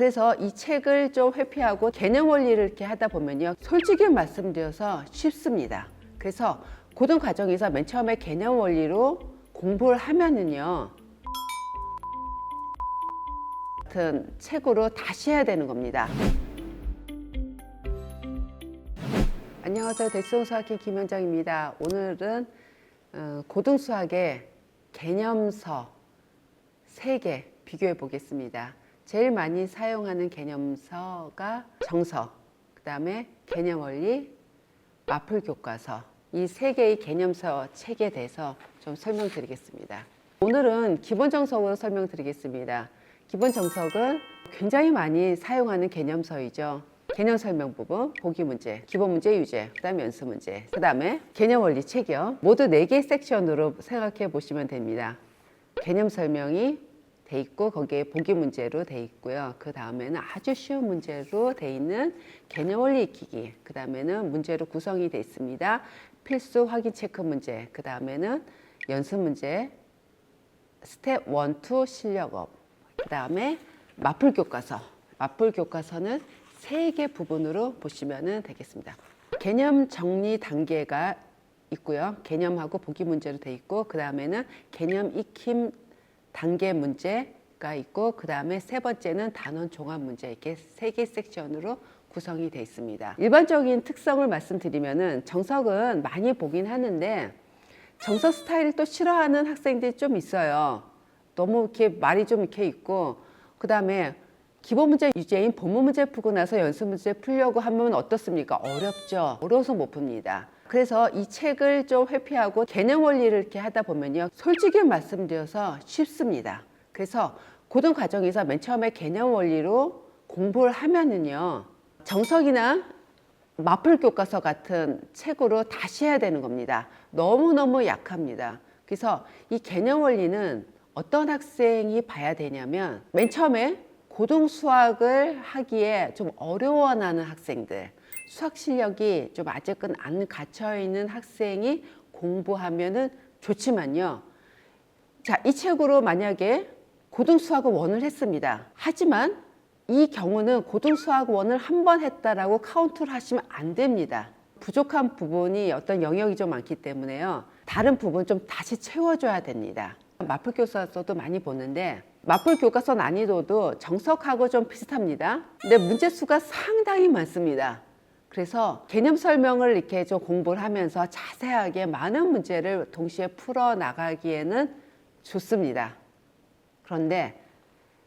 그래서 이 책을 좀 회피하고 개념 원리를 이렇게 하다 보면요. 솔직히 말씀드려서 쉽습니다. 그래서 고등 과정에서 맨 처음에 개념 원리로 공부를 하면은요. 같은 책으로 다시 해야 되는 겁니다. 안녕하세요. 대수동수학회 김현정입니다. 오늘은 어, 고등수학의 개념서 세개 비교해 보겠습니다. 제일 많이 사용하는 개념서가 정서, 그 다음에 개념 원리, 마플 교과서 이 세 개의 개념서 책에 대해서 좀 설명드리겠습니다. 오늘은 기본 정석으로 설명드리겠습니다. 기본 정석은 굉장히 많이 사용하는 개념서이죠. 개념 설명 부분, 보기 문제, 기본 문제 유제, 그다음에 연습 문제, 그다음에 개념 원리 체결 모두 네 개 섹션으로 생각해 보시면 됩니다. 개념 설명이 돼 있고 거기에 보기 문제로 돼 있고요. 그 다음에는 아주 쉬운 문제로 돼 있는 개념 원리 익히기. 그 다음에는 문제로 구성이 돼 있습니다. 필수 확인 체크 문제. 그 다음에는 연습 문제. 스텝 1, 2 실력업. 그 다음에 마플 교과서. 마플 교과서는 세 개 부분으로 보시면 되겠습니다. 개념 정리 단계가 있고요. 개념하고 보기 문제로 돼 있고 그 다음에는 개념 익힘 단계 문제가 있고 그 다음에 세 번째는 단원 종합 문제 이렇게 세 개 섹션으로 구성이 되어 있습니다. 일반적인 특성을 말씀드리면은 정석은 많이 보긴 하는데 정석 스타일을 또 싫어하는 학생들이 좀 있어요. 너무 이렇게 말이 좀 이렇게 있고 그 다음에 기본 문제 유제인 본문 문제 풀고 나서 연습 문제 풀려고 하면 어떻습니까? 어렵죠. 어려워서 못 풉니다. 그래서 이 책을 좀 회피하고 개념 원리를 이렇게 하다 보면요. 솔직히 말씀드려서 쉽습니다. 그래서 고등 과정에서 맨 처음에 개념 원리로 공부를 하면은요. 정석이나 마플 교과서 같은 책으로 다시 해야 되는 겁니다. 너무너무 약합니다. 그래서 이 개념 원리는 어떤 학생이 봐야 되냐면 맨 처음에 고등 수학을 하기에 좀 어려워하는 학생들, 수학 실력이 좀 아직은 안 갇혀 있는 학생이 공부하면은 좋지만요. 자, 이 책으로 만약에 고등 수학을 원을 했습니다. 하지만 이 경우는 고등 수학 원을 한 번 했다라고 카운트를 하시면 안 됩니다. 부족한 부분이 어떤 영역이 좀 많기 때문에요. 다른 부분 좀 다시 채워줘야 됩니다. 마플 교과서도 많이 보는데 마플 교과서 난이도도 정석하고 좀 비슷합니다. 근데 문제 수가 상당히 많습니다. 그래서 개념 설명을 이렇게 좀 공부를 하면서 자세하게 많은 문제를 동시에 풀어 나가기에는 좋습니다. 그런데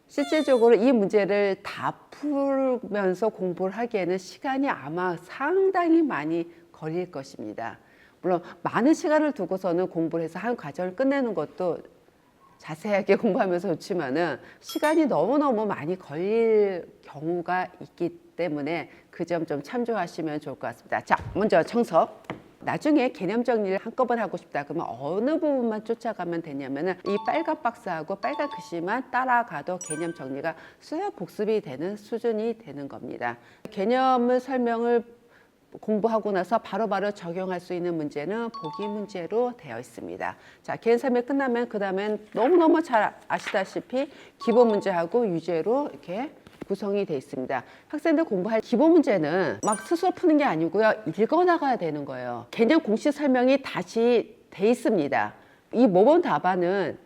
실제적으로 이 문제를 다 풀면서 공부를 하기에는 시간이 아마 상당히 많이 걸릴 것입니다. 물론 많은 시간을 두고서는 공부를 해서 한 과정을 끝내는 것도 자세하게 공부하면서 좋지만은 시간이 너무너무 많이 걸릴 경우가 있기 때문에 그 점 좀 참조하시면 좋을 것 같습니다. 자, 먼저 정석. 나중에 개념 정리를 한꺼번에 하고 싶다 그러면 어느 부분만 쫓아가면 되냐면은 이 빨간 박스하고 빨간 글씨만 따라가도 개념 정리가 수요 복습이 되는 수준이 되는 겁니다. 개념을 설명을 공부하고 나서 바로바로 적용할 수 있는 문제는 보기 문제로 되어 있습니다. 자, 개인 설명 끝나면 그 다음엔 너무너무 잘 아시다시피 기본 문제하고 유제로 이렇게 구성이 되어 있습니다. 학생들 공부할 기본 문제는 막 스스로 푸는 게 아니고요. 읽어 나가야 되는 거예요. 개념 공식 설명이 다시 돼 있습니다. 이 모범 답안은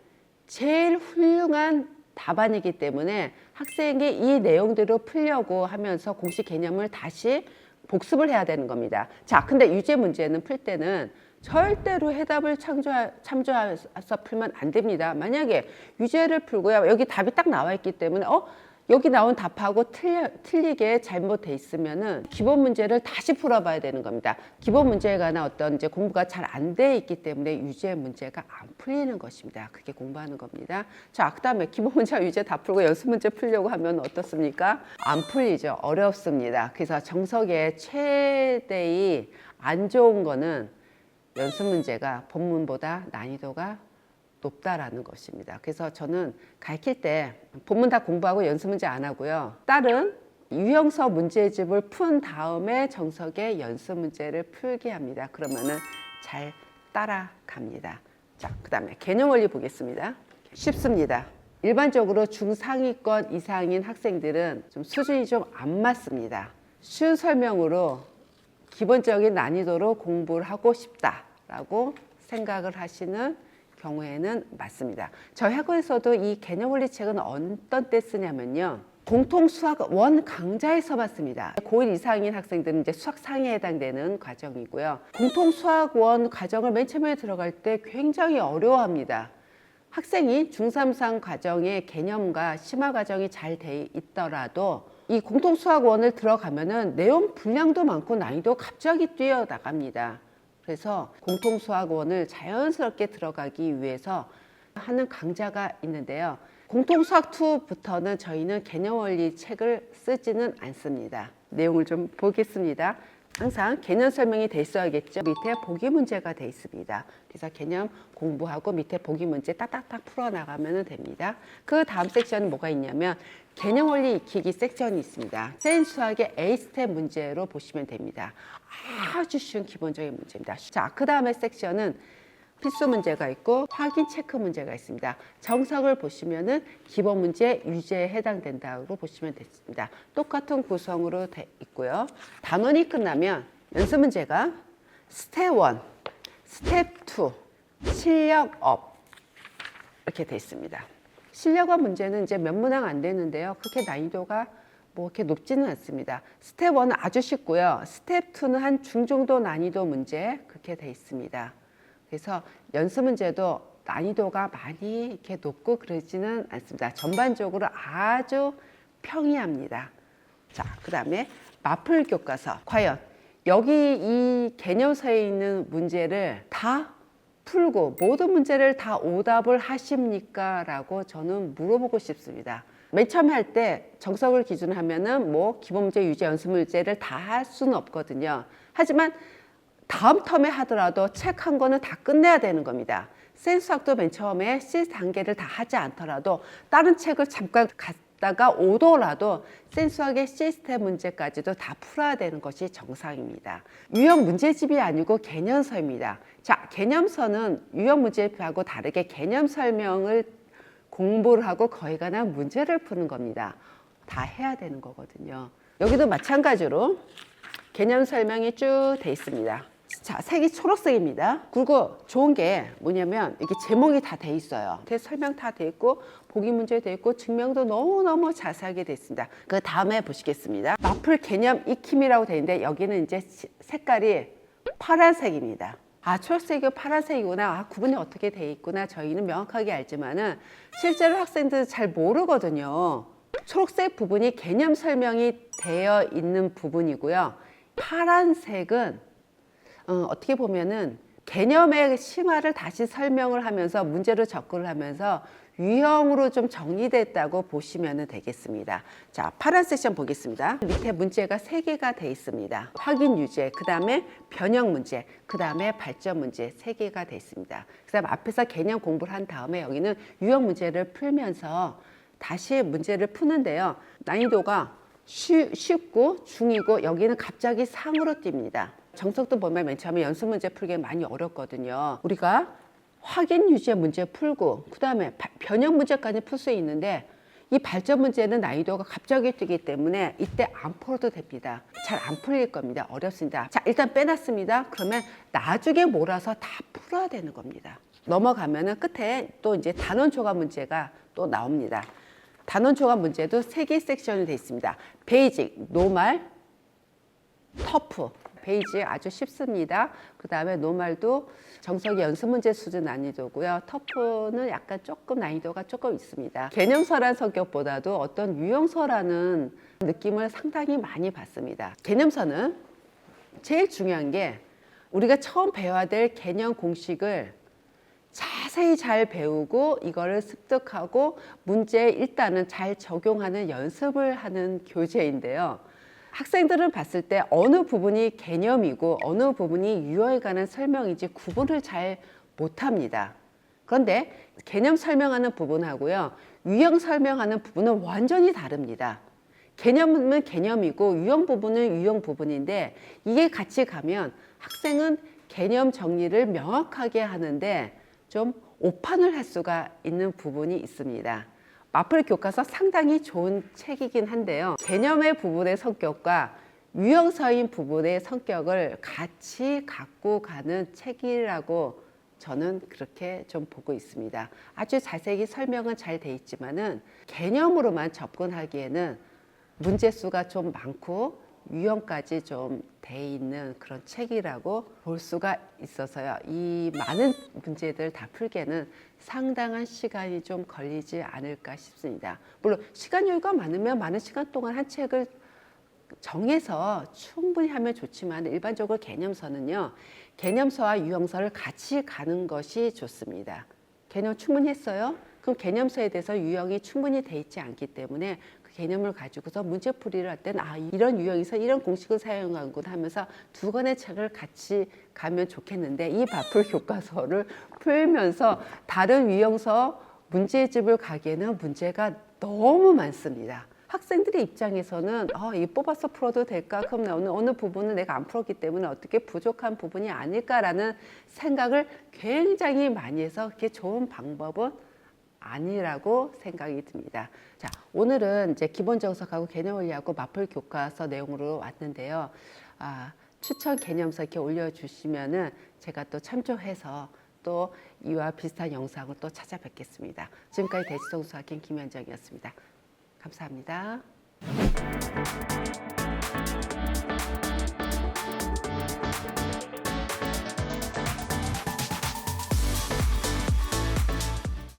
제일 훌륭한 답안이기 때문에 학생이 이 내용대로 풀려고 하면서 공식 개념을 다시 복습을 해야 되는 겁니다. 자, 근데 유제 문제는 풀 때는 절대로 해답을 창조하, 참조해서 풀면 안 됩니다. 만약에 유제를 풀고요. 여기 답이 딱 나와 있기 때문에 어? 여기 나온 답하고 틀려, 틀리게 잘못돼 있으면은 기본 문제를 다시 풀어봐야 되는 겁니다. 기본 문제에 관한 어떤 이제 공부가 잘 안 돼 있기 때문에 유제 문제가 안 풀리는 것입니다. 그게 공부하는 겁니다. 자, 그다음에 기본 문제와 유제 다 풀고 연습 문제 풀려고 하면 어떻습니까? 안 풀리죠. 어렵습니다. 그래서 정석의 최대의 안 좋은 거는 연습 문제가 본문보다 난이도가 높다라는 것입니다. 그래서 저는 가르칠 때 본문 다 공부하고 연습 문제 안 하고요. 다른 유형서 문제집을 푼 다음에 정석의 연습 문제를 풀게 합니다. 그러면은 잘 따라갑니다. 자, 그 다음에 개념 원리 보겠습니다. 쉽습니다. 일반적으로 중상위권 이상인 학생들은 좀 수준이 좀 안 맞습니다. 쉬운 설명으로 기본적인 난이도로 공부를 하고 싶다라고 생각을 하시는 경우에는 맞습니다. 저희 학원에서도 이 개념 원리 책은 어떤 때 쓰냐면요. 공통 수학 원 강좌에서만 씁니다. 고1 이상인 학생들은 이제 수학 상위에 해당되는 과정이고요. 공통 수학 원 과정을 맨 처음에 들어갈 때 굉장히 어려워합니다. 학생이 중3상 과정의 개념과 심화 과정이 잘 돼 있더라도 이 공통 수학 원을 들어가면은 내용 분량도 많고 난이도 갑자기 뛰어나갑니다. 그래서 공통 수학 원을 자연스럽게 들어가기 위해서 하는 강좌가 있는데요. 공통 수학 2부터는 저희는 개념 원리 책을 쓰지는 않습니다. 내용을 좀 보겠습니다. 항상 개념 설명이 돼 있어야겠죠. 밑에 보기 문제가 돼 있습니다. 그래서 개념 공부하고 밑에 보기 문제 딱딱딱 풀어 나가면 됩니다. 그 다음 섹션은 뭐가 있냐면 개념 원리 익히기 섹션이 있습니다. 센 수학의 A 스텝 문제로 보시면 됩니다. 아주 쉬운 기본적인 문제입니다. 자, 그 다음에 섹션은 필수 문제가 있고 확인 체크 문제가 있습니다. 정석을 보시면은 기본 문제 유제에 해당된다고 보시면 됐습니다. 똑같은 구성으로 돼 있고요. 단원이 끝나면 연습 문제가 스텝 1, 스텝 2, 실력 업 이렇게 돼 있습니다. 실력업 문제는 이제 몇 문항 안 되는데요. 그렇게 난이도가 뭐 이렇게 높지는 않습니다. 스텝 1은 아주 쉽고요. 스텝 2는 한 중정도 난이도 문제 그렇게 돼 있습니다. 그래서 연습 문제도 난이도가 많이 이렇게 높고 그러지는 않습니다. 전반적으로 아주 평이합니다. 자, 그 다음에 마플 교과서. 과연 여기 이 개념서에 있는 문제를 다 풀고 모든 문제를 다 오답을 하십니까? 라고 저는 물어보고 싶습니다. 맨 처음에 할 때 정석을 기준으로 하면은 뭐 기본 문제, 유제, 연습 문제를 다 할 수는 없거든요. 하지만 다음 텀에 하더라도 책 한 권은 다 끝내야 되는 겁니다. 센수학도 맨 처음에 C 단계를 다 하지 않더라도 다른 책을 잠깐 갔다가 오더라도 센수학의 시스템 문제까지도 다 풀어야 되는 것이 정상입니다. 유형 문제집이 아니고 개념서입니다. 자, 개념서는 유형 문제집하고 다르게 개념 설명을 공부를 하고 관한 문제를 푸는 겁니다. 다 해야 되는 거거든요. 여기도 마찬가지로 개념 설명이 쭉 돼 있습니다. 자, 색이 초록색입니다. 그리고 좋은 게 뭐냐면 이게 제목이 다 돼 있어요. 대 설명 다 돼 있고 보기 문제 돼 있고 증명도 너무너무 자세하게 돼 있습니다. 그 다음에 보시겠습니다. 마플 개념 익힘이라고 돼 있는데 여기는 이제 시- 색깔이 파란색입니다. 아, 초록색이고 파란색이구나. 아, 구분이 어떻게 돼 있구나. 저희는 명확하게 알지만은 실제로 학생들은 잘 모르거든요. 초록색 부분이 개념 설명이 되어 있는 부분이고요. 파란색은 어, 어떻게 보면은 개념의 심화를 다시 설명을 하면서 문제로 접근을 하면서 유형으로 좀 정리됐다고 보시면 되겠습니다. 자, 파란 섹션 보겠습니다. 밑에 문제가 세개가돼 있습니다. 확인 유제, 그 다음에 변형 문제, 그 다음에 발전 문제 세개가돼 있습니다. 그 다음 앞에서 개념 공부를 한 다음에 여기는 유형 문제를 풀면서 다시 문제를 푸는데요. 난이도가 쉬, 쉽고 중이고 여기는 갑자기 상으로 뜁니다. 정석도 보면 맨 처음에 연습 문제 풀기 많이 어렵거든요. 우리가 확인 유제 문제 풀고 그 다음에 변형 문제까지 풀 수 있는데 이 발전 문제는 난이도가 갑자기 뛰기 때문에 이때 안 풀어도 됩니다. 잘 안 풀릴 겁니다. 어렵습니다. 자, 일단 빼놨습니다. 그러면 나중에 몰아서 다 풀어야 되는 겁니다. 넘어가면은 끝에 또 이제 단원 조각 문제가 또 나옵니다. 단원 조각 문제도 세 개 섹션이 되어 있습니다. 베이직, 노말, 터프. 베이직 아주 쉽습니다. 그 다음에 노말도 정석이 연습 문제 수준 난이도고요. 터프는 약간 조금 난이도가 조금 있습니다. 개념서란 성격보다도 어떤 유형서라는 느낌을 상당히 많이 받습니다. 개념서는 제일 중요한 게 우리가 처음 배워야 될 개념 공식을 자세히 잘 배우고 이거를 습득하고 문제에 일단은 잘 적용하는 연습을 하는 교재인데요. 학생들은 봤을 때 어느 부분이 개념이고 어느 부분이 유형에 관한 설명인지 구분을 잘 못합니다. 그런데 개념 설명하는 부분하고요. 유형 설명하는 부분은 완전히 다릅니다. 개념은 개념이고 유형 부분은 유형 부분인데 이게 같이 가면 학생은 개념 정리를 명확하게 하는데 좀 오판을 할 수가 있는 부분이 있습니다. 마플 교과서 상당히 좋은 책이긴 한데요. 개념의 부분의 성격과 유형서인 부분의 성격을 같이 갖고 가는 책이라고 저는 그렇게 좀 보고 있습니다. 아주 자세히 설명은 잘 돼 있지만은 개념으로만 접근하기에는 문제 수가 좀 많고 유형까지 좀 돼 있는 그런 책이라고 볼 수가 있어서요. 이 많은 문제들 다 풀기에는 상당한 시간이 좀 걸리지 않을까 싶습니다. 물론 시간 여유가 많으면 많은 시간 동안 한 책을 정해서 충분히 하면 좋지만 일반적으로 개념서는요. 개념서와 유형서를 같이 가는 것이 좋습니다. 개념 충분히 했어요? 그럼 개념서에 대해서 유형이 충분히 돼 있지 않기 때문에 그 개념을 가지고서 문제풀이를 할 때는 아 이런 유형에서 이런 공식을 사용하는구나 하면서 두 권의 책을 같이 가면 좋겠는데 이 바풀 교과서를 풀면서 다른 유형서 문제집을 가기에는 문제가 너무 많습니다. 학생들의 입장에서는 어, 이 뽑아서 풀어도 될까? 그럼 나 오늘 어느 부분은 내가 안 풀었기 때문에 어떻게 부족한 부분이 아닐까라는 생각을 굉장히 많이 해서 그게 좋은 방법은 아니라고 생각이 듭니다. 자, 오늘은 이제 기본 정석하고 개념 원리하고 마플 교과서 내용으로 왔는데요. 아, 추천 개념서 이렇게 올려주시면은 제가 또 참조해서 또 이와 비슷한 영상을 또 찾아뵙겠습니다. 지금까지 대지성수학인 김현정이었습니다. 감사합니다.